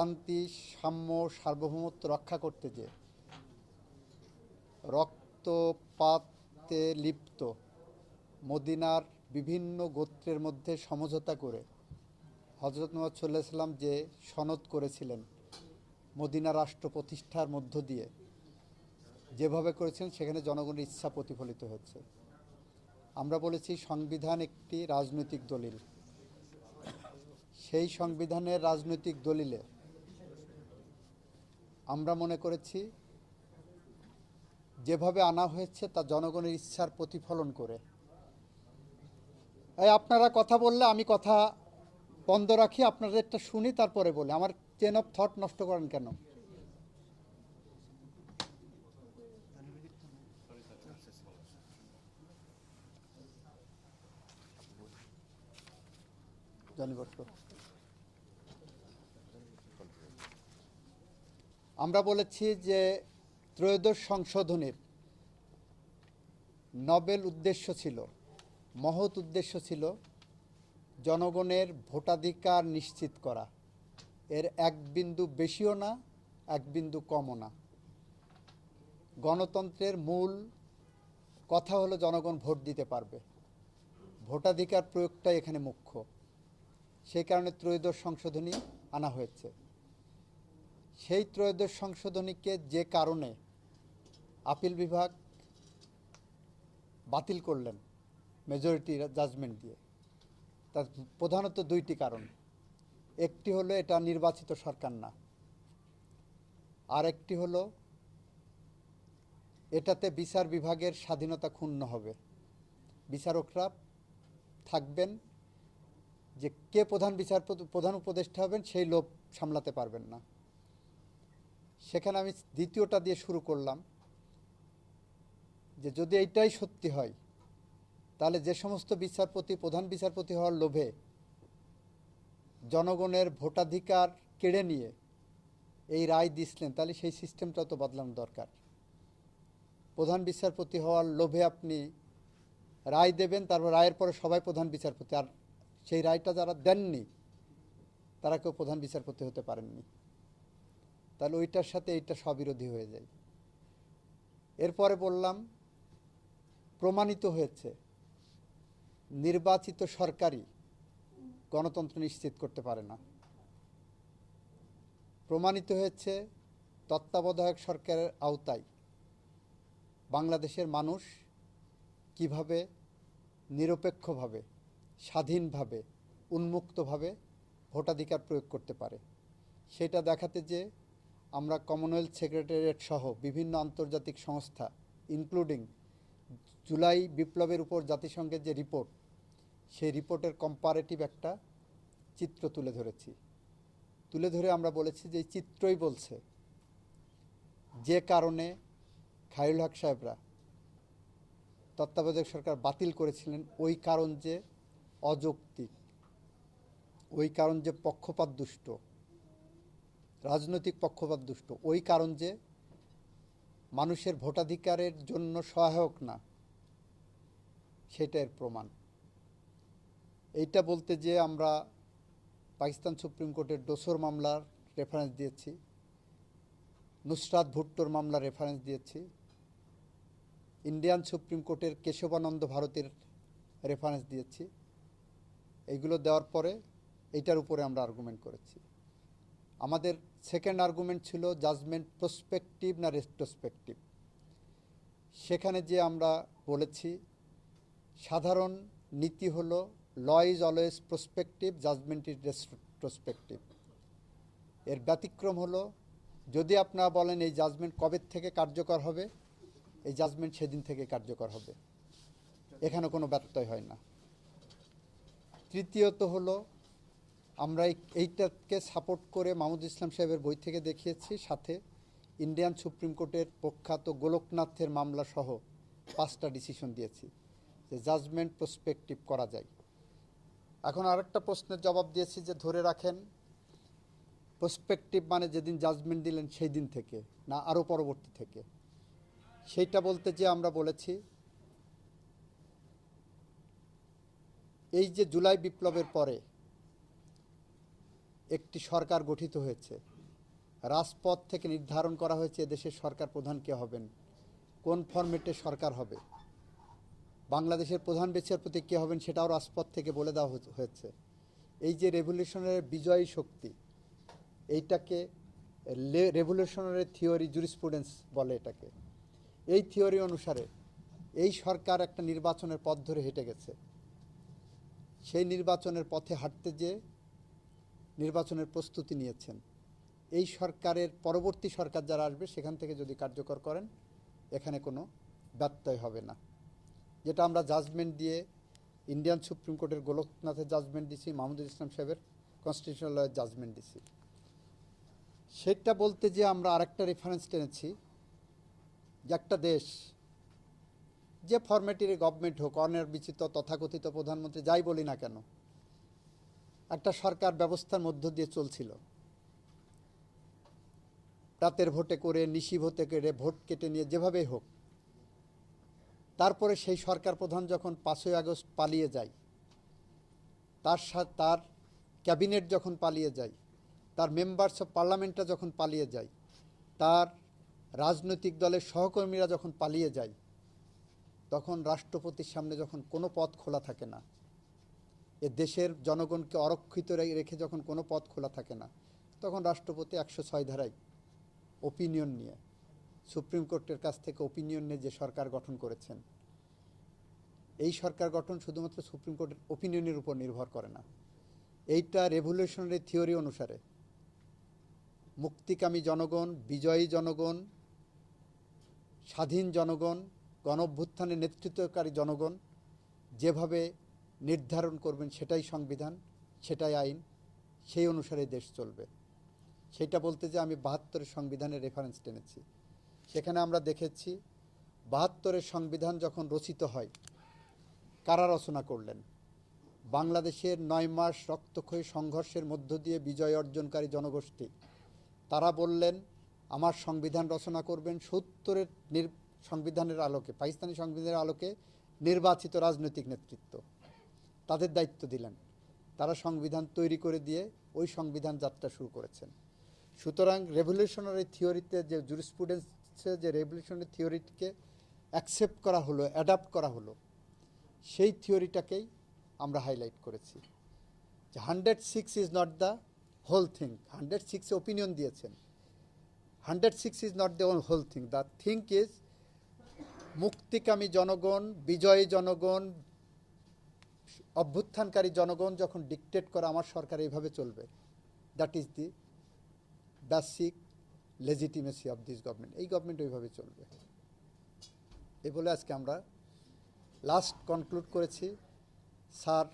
শান্তি, সাম্য, সার্বভৌমত্ব রক্ষা করতে যে। রক্তপাতে লিপ্ত, মদিনার বিভিন্ন গোত্রের মধ্যে সমঝোতা করে হজরত মোহাম্মদ সাল্লাহ সাল্লাম যে সনদ করেছিলেন মদিনা রাষ্ট্র প্রতিষ্ঠার মধ্য দিয়ে, যেভাবে করেছেন সেখানে জনগণের ইচ্ছা প্রতিফলিত হচ্ছে। আমরা বলেছি সংবিধান একটি রাজনৈতিক দলিল। সেই সংবিধানের রাজনৈতিক দলিলে আমরা মনে করেছি, যেভাবে আনা হয়েছে তা জনগণের ইচ্ছার প্রতিফলন করে। এই আপনারা কথা বললে আমি কথা বন্ধ রাখি, আপনাদেরটা শুনি, তারপরে বলে। আমার চেন অফ থট নষ্ট করেন কেন? জনি আমরা বলেছি যে ত্রয়োদশ সংশোধনীর নবেল উদ্দেশ্য ছিল, মহৎ উদ্দেশ্য ছিল জনগণের ভোটাধিকার নিশ্চিত করা। এর এক বিন্দু বেশিও না, এক বিন্দু কমও না। গণতন্ত্রের মূল কথা হলো জনগণ ভোট দিতে পারবে। ভোটাধিকার প্রয়োগটাই এখানে মুখ্য। সেই কারণে ত্রয়োদশ সংশোধনী আনা হয়েছে। সেই ত্রয়োদশ সংশোধনীকে যে কারণে আপিল বিভাগ বাতিল করলেন মেজরিটি জাজমেন্ট দিয়ে, তার প্রধানত দুইটি কারণ। একটি হলো এটা নির্বাচিত সরকার না। আর একটি হলো এটাতে বিচার বিভাগের স্বাধীনতা ক্ষুণ্ণ হবে। বিচারকরা থাকবেন যে কে প্রধান বিচারপতি, প্রধান উপদেষ্টা হবেন সেই লোভ সামলাতে পারবেন না। সেখানে আমি দ্বিতীয়টা দিয়ে শুরু করলাম যে যদি এইটাই সত্যি হয়, তাহলে যে সমস্ত বিচারপতি, প্রধান বিচারপতি হওয়ার লোভে জনগণের ভোটাধিকার কেড়ে নিয়ে এই রায় দিছিলেন, তাহলে সেই সিস্টেমটা তো বদলানো দরকার। প্রধান বিচারপতি হওয়ার লোভে আপনি রায় দেবেন, তারপর রায়ের পরে সবাই প্রধান বিচারপতি, আর সেই রায়টা যারা দেননি, তারা কেউ প্রধান বিচারপতি হতে পারেননি। তাহলে ওইটার সাথে এইটা স্ববিরোধী হয়ে যায়। এরপরে বললাম, প্রমাণিত হয়েছে, নির্বাচিত সরকারই গণতন্ত্র নিশ্চিত করতে পারে না। প্রমাণিত হয়েছে, তত্ত্বাবধায়ক সরকারের আওতায় বাংলাদেশের মানুষ কীভাবে, নিরপেক্ষভাবে, স্বাধীনভাবে, উন্মুক্তভাবে ভোটাধিকার প্রয়োগ করতে পারে। সেটা দেখাতে যে আমরা কমনওয়েলথ সেক্রেটারিয়েট সহ বিভিন্ন আন্তর্জাতিক সংস্থা ইনক্লুডিং জুলাই বিপ্লবের উপর জাতিসংঘের যে রিপোর্ট সেই রিপোর্টের কম্পারেটিভ একটা চিত্র তুলে ধরেছি। তুলে ধরে আমরা বলেছি যে চিত্রই বলছে যে কারণে খায়রুল হক সাহেবরা তত্ত্বাবধায়ক সরকার বাতিল করেছিলেন, ওই কারণ যে অযৌক্তিক, ওই কারণ যে পক্ষপাত দুষ্ট রাজনৈতিক পক্ষপাত দুষ্ট। ওই কারণ যে মানুষের ভোটাধিকারের জন্য সহায়ক না, সেটার প্রমাণ। এইটা বলতে যে আমরা পাকিস্তান সুপ্রিম কোর্টের ডোসর মামলার রেফারেন্স দিয়েছি, নুসরাত ভুট্টোর মামলার রেফারেন্স দিয়েছি, ইন্ডিয়ান সুপ্রিম কোর্টের কেশবানন্দ ভারতের রেফারেন্স দিয়েছি। এইগুলো দেওয়ার পরে এইটার উপরে আমরা আর্গুমেন্ট করেছি। আমাদের সেকেন্ড আর্গুমেন্ট ছিল জাজমেন্ট প্রসপেক্টিভ না রেস্ট্রোস্পেক্টিভ সেখানে যে আমরা বলেছি, সাধারণ নীতি হলো law is always prospective judgment is retrospective এর ব্যতিক্রম হলো, যদি আপনারা বলেন এই জাজমেন্ট কবে থেকে কার্যকর হবে, এই জাজমেন্ট সেদিন থেকে কার্যকর হবে। এখানে কোনো ব্যত্যয় হয় না। তৃতীয়ত হলো আমরা এই- এইটাকে সাপোর্ট করে মাহমুদ ইসলাম সাহেবের বই থেকে দেখিয়েছি সাথে ইন্ডিয়ান সুপ্রিম কোর্টের প্রখ্যাত গোলকনাথের মামলা সহ পাঁচটা ডিসিশন দিয়েছি যে জাজমেন্ট প্রসপেক্টিভ করা যায়। এখন আরেকটা প্রশ্নের জবাব দিয়েছি যে ধরে রাখেন প্রসপেক্টিভ মানে যেদিন জাজমেন্ট দিলেন সেই দিন থেকে, না আরও পরবর্তী থেকে। সেইটা বলতে যে আমরা বলেছি, এই যে জুলাই বিপ্লবের পরে একটি সরকার গঠিত হয়েছে। রাজপথ থেকে নির্ধারণ করা হয়েছে দেশের সরকার প্রধান কে হবেন, কোন ফরম্যাটে সরকার হবে, বাংলাদেশের প্রধান বিচারপতি কে হবেন সেটাও রাজপথ থেকে বলে দেওয়া হয়েছে। এই যে রেভলিউশনের বিজয়ী শক্তি, এইটাকে রেভলিউশনারি থিওরি জুরিসপ্রুডেন্স বলে এটাকে। এই থিওরি অনুসারে এই সরকার একটা নির্বাচনের পথ ধরে হেঁটে গেছে। সেই নির্বাচনের পথে হাঁটতে যে নির্বাচনের প্রস্তুতি নিয়েছেন। এই সরকারের পরবর্তী সরকার যারা আসবে, সেখান থেকে যদি কার্যকর করেন, এখানে কোনো ব্যত্যয় হবে না। যেটা আমরা জাজমেন্ট দিয়ে ইন্ডিয়ান সুপ্রিম কোর্টের গোলকনাথের জাজমেন্ট দিছি, মাহমুদুল ইসলাম সাহেবের কনস্টিটিউশনাল লয়ের জাজমেন্ট দিছি। সেটা বলতে যে আমরা আরেকটা রেফারেন্স টেনেছি, যে একটা দেশ, যে ফরম্যাটের গভর্নমেন্ট হোক, অনির্বাচিত, তথাকথিত প্রধানমন্ত্রী যাই বলি না কেন একটা সরকার ব্যবস্থার মধ্য দিয়ে চলছিল। রাতের ভোটে করে, নিশি ভোটে করে, ভোট কেটে নিয়ে যেভাবেই হোক, তারপরে সেই সরকার প্রধান যখন পাঁচই আগস্ট পালিয়ে যায়, তার সাথে তার ক্যাবিনেট যখন পালিয়ে যায়, তার মেম্বার্স অফ পার্লামেন্টটা যখন পালিয়ে যায়, তার রাজনৈতিক দলের সহকর্মীরা যখন পালিয়ে যায়, তখন রাষ্ট্রপতির সামনে যখন কোনো পথ খোলা থাকে না এ দেশের জনগণকে অরক্ষিত রেখে যখন কোনো পথ খোলা থাকে না, তখন রাষ্ট্রপতি একশো ছয় ধারায় ওপিনিয়ন নিয়ে, সুপ্রিম কোর্টের কাছ থেকে ওপিনিয়ন নিয়ে যে সরকার গঠন করেছেন, এই সরকার গঠন শুধুমাত্র সুপ্রিম কোর্টের ওপিনিয়নের উপর নির্ভর করে না। এইটা রেভলিউশনারি থিওরি অনুসারে মুক্তিকামী জনগণ, বিজয়ী জনগণ, স্বাধীন জনগণ গণঅভ্যুত্থানের নেতৃত্বকারী জনগণ যেভাবে নির্ধারণ করবেন সেটাই সংবিধান, সেটাই আইন, সেই অনুসারে দেশ চলবে। সেটা বলতে যে আমি বাহাত্তরের সংবিধানের রেফারেন্স টেনেছি। সেখানে আমরা দেখেছি বাহাত্তরের সংবিধান যখন রচিত হয়, কারা রচনা করলেন? বাংলাদেশের নয় মাস রক্তক্ষয়ী সংঘর্ষের মধ্য দিয়ে বিজয় অর্জনকারী জনগোষ্ঠী। তারা বললেন, আমার সংবিধান রচনা করবেন সত্তরের নির, সংবিধানের আলোকে, পাকিস্তানি সংবিধানের আলোকে নির্বাচিত রাজনৈতিক নেতৃত্ব। তাদের দায়িত্ব দিলেন। তারা সংবিধান তৈরি করে দিয়ে ওই সংবিধান যাত্রা শুরু করেছেন। সুতরাং রেভলিউশনারি থিওরিতে যে জুরিসপ্রুডেন্সে যে রেভলিউশনারি থিওরিটিকে অ্যাকসেপ্ট করা হলো অ্যাডাপ্ট করা হলো, সেই থিওরিটাকেই আমরা হাইলাইট করেছি। যে hundred six is not the whole thing hundred সিক্সে ওপিনিয়ন দিয়েছেন। Hundred six is not the whole thing the thing is মুক্তিকামী জনগণ, বিজয়ী জনগণ অভ্যুত্থানকারী জনগণ যখন ডিকটেট করে, আমার সরকার এইভাবে চলবে। That is the basic legitimacy of this government এই গভর্নমেন্ট ওইভাবে চলবে। এই বলে আজকে আমরা লাস্ট কনক্লুড করেছি। স্যার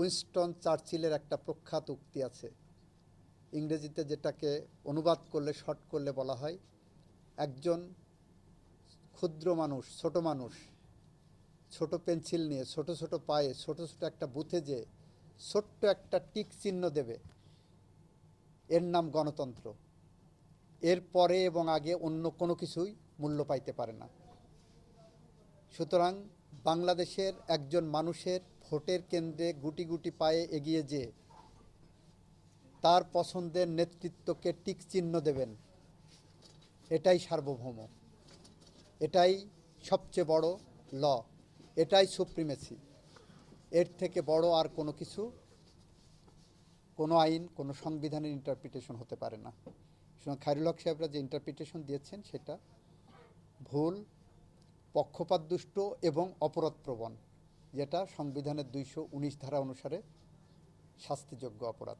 উইনস্টন চার্চিলের একটা প্রখ্যাত উক্তি আছে। ইংরেজিতে যেটাকে অনুবাদ করলে শর্ট করলে বলা হয়, একজন ক্ষুদ্র মানুষ, ছোট মানুষ ছোট পেন্সিল নিয়ে, ছোট ছোট পায়ে, ছোট ছোট একটা বুথে যে ছোট্ট একটা টিক চিহ্ন দেবে। এর নাম গণতন্ত্র। এর পরে এবং আগে অন্য কোনো কিছুই মূল্য পাইতে পারে না। সুতরাং বাংলাদেশের একজন মানুষের ভোটের কেন্দ্রে গুটি গুটি পায়ে এগিয়ে যে তার পছন্দের নেতৃত্বকে টিক চিহ্ন দেবেন, এটাই সার্বভৌম। এটাই সবচেয়ে বড় ল। এটাই সুপ্রিমেসি এর থেকে বড় আর কোনো কিছু, কোনো আইন, কোনো সংবিধানের ইন্টারপ্রিটেশন হতে পারে না। সুতরাং খায়রুল হক সাহেবরা যে ইন্টারপ্রিটেশন দিয়েছেন সেটা ভুল, পক্ষপাতদুষ্ট এবং অপরাধপ্রবণ, যেটা সংবিধানের দুইশো উনিশ ধারা অনুসারে শাস্তিযোগ্য অপরাধ।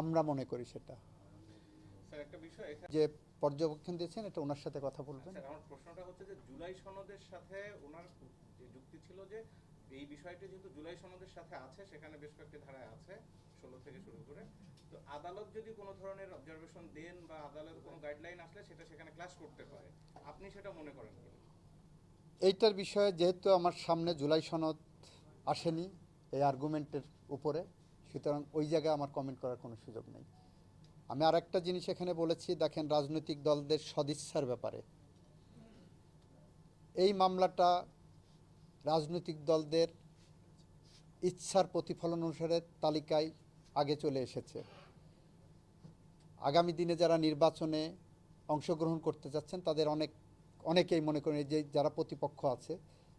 আমরা মনে করি সেটা। যে পর্যবেক্ষণ দিয়েছেন এটা ওনার সাথে কথা বলবেন। আমার প্রশ্নটা হচ্ছে যে জুলাই সনদের সাথে ওনার যে যুক্তি ছিল যে এই বিষয়টি যেহেতু জুলাই সনদের সাথে আছে সেখানে বেশ কয়েকটি ধারায় আছে ষোলো থেকে শুরু করে। তো আদালত যদি কোনো ধরনের অবজারভেশন দেন বা আদালত কোনো গাইডলাইন আসলে সেটা সেখানে ক্লাস করতে পারে আপনি সেটা মনে করেন এইটার বিষয়ে যেহেতু আমার সামনে জুলাই সনদ আসেনি এই আর্গুমেন্টের উপরে সুতরাং ওই জায়গায় আমার কমেন্ট করার কোনো সুযোগ নেই। আমি আর একটা জিনিস এখানে বলেছি, দেখেন রাজনৈতিক দলদের সদিচ্ছার ব্যাপারে। এই মামলাটা রাজনৈতিক দলদের ইচ্ছার প্রতিফলন অনুসারে তালিকায় আগে চলে এসেছে। আগামী দিনে যারা নির্বাচনে অংশগ্রহণ করতে যাচ্ছেন, তাদের অনেক, অনেকেই মনে করেন যে যারা প্রতিপক্ষ আছে,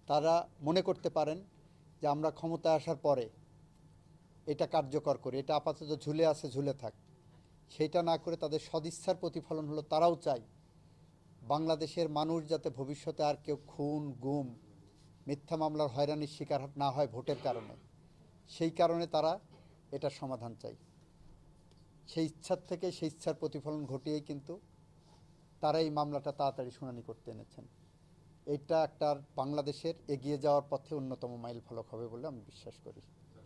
তারা মনে করতে পারেন যে আমরা ক্ষমতায় আসার পরে এটা কার্যকর করি, এটা আপাতত ঝুলে আছে, ঝুলে থাক। সেইটা না করে তাদের সদিচ্ছার প্রতিফলন হলো, তারাও চায় বাংলাদেশের মানুষ যাতে ভবিষ্যতে আর কেউ খুন, গুম, মিথ্যা মামলার হয়রানির শিকার না হয় ভোটের কারণে। সেই কারণে তারা এটার সমাধান চাই সেই ইচ্ছার থেকে সেই ইচ্ছার প্রতিফলন ঘটিয়েই কিন্তু তারা এই মামলাটা তাড়াতাড়ি শুনানি করতে এনেছেন। এটা একটা বাংলাদেশের এগিয়ে যাওয়ার পথে অন্যতম মাইল ফলক হবে বলে আমি বিশ্বাস করি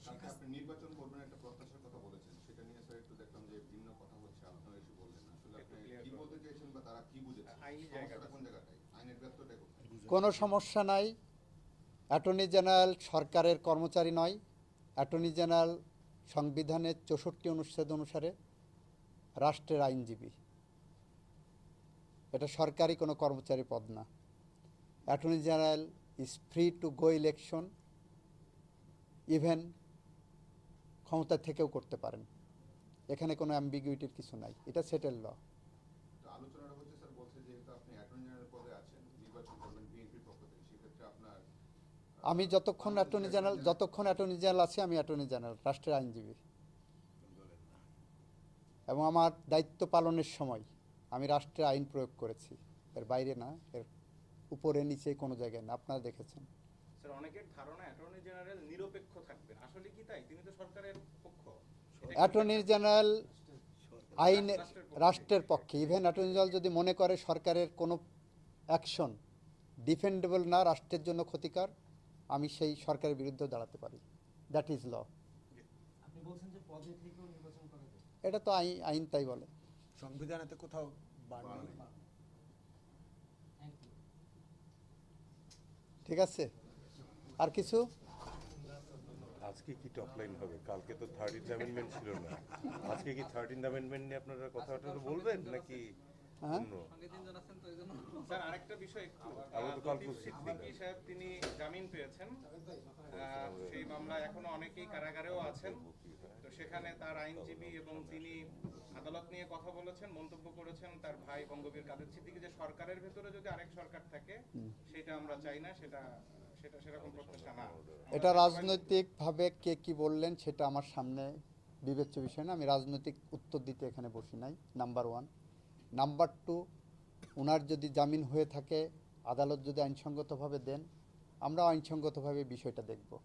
কালকে আপনি নির্বাচন করবেন একটা প্রত্যাশার কথা বলেছেন সেটা নিয়ে স্যার একটু দেখলাম যে ভিন্ন কথা হচ্ছে আপনারা এসে বললেন আসলে একটু আপনি clear কি করুন। বলতে চাইছেন বা তারা কি বুঝেছে আইনি সমস্যাটা জায়গাটা। কোন সমস্যা নাই। অ্যাটর্নি জেনারেল সরকারের কর্মচারী নয়। অ্যাটর্নি জেনারেল সংবিধানের চৌষট্টি অনুচ্ছেদ অনুসারে রাষ্ট্রের আইনজীবী। এটা সরকারি কোনো কর্মচারী পদ না। Attorney general is free to go election even ক্ষমতা থেকেও করতে পারেন। এখানে কোনো অ্যাম্বিগুইটির কিছু নাই। এটা সেটেল ল তো আলোচনাটা হচ্ছে স্যার বলছে যেহেতু আপনি অ্যাটর্নি জেনারেল পদে আছেন নির্বাচন করবেন বিএনপির পক্ষ থেকে সেক্ষেত্রে আপনার আমি যতক্ষণ অ্যাটর্নি জেনারেল যতক্ষণ অ্যাটর্নি জেনারেল আছে আমি অ্যাটর্নি জেনারেল রাষ্ট্রের আইনজীবী। এবং আমার দায়িত্ব পালনের সময় আমি রাষ্ট্রের আইন প্রয়োগ করেছি। এর বাইরে না এর উপরে নিচে কোনো জায়গায় না। আপনারা দেখেছেন। অনেকের ধারণা অ্যাটর্নি জেনারেল নিরপেক্ষ থাকবেন আসলে কি তাই? তিনি তো সরকারের পক্ষ। অ্যাটর্নি জেনারেল আইন রাষ্ট্রের পক্ষে। রাষ্ট্রের পক্ষে। ইভেন অ্যাটর্নি জেনারেল যদি মনে করে সরকারের কোনো অ্যাকশন ডিফেন্ডেবল না রাষ্ট্রের জন্য ক্ষতিকর আমি সেই সরকারের বিরুদ্ধে দাঁড়াতে পারি। দ্যাট ইজ ল এটা তো আইন আইন তাই বলে। সংবিধানেতে কোথাও ঠিক আছে? আর কিছু? আজকে কি টপ লাইন হবে? কালকে তো থার্টিন অ্যামেন্ডমেন্ট ছিল না। আজকে কি থার্টিন অ্যামেন্ডমেন্ট নিয়ে আপনারা কথাটা বলবেন নাকি স্যার আরেকটা বিষয় একটু আমরা তো আহ, কাল লতিফ করছি, সিদ্দিকী সাহেব তিনি জামিন পেয়েছেন। সেই মামলায় এখনও অনেকেই কারাগারেও আছেন। তো সেখানে তার আইনজীবী এবং তিনি আদালত নিয়ে কথা বলেছেন মন্তব্য করেছেন তার ভাই বঙ্গবীর কাদের সিদ্দিকী যে সরকারের ভেতরে যদি আরেক সরকার থাকে সেটা আমরা চাই না সেটা সেটা সেরকম প্রত্যাশা না। এটা রাজনৈতিকভাবে কে কি বললেন সেটা আমার সামনে বিবেচ্য বিষয় না। আমি রাজনৈতিক উত্তর দিতে এখানে বসি নাই নাম্বার ওয়ান নাম্বার টু ওনার যদি জামিন হয়ে থাকে, আদালত যদি আইনসঙ্গতভাবে দেন, আমরা আইনসঙ্গতভাবে বিষয়টা দেখব।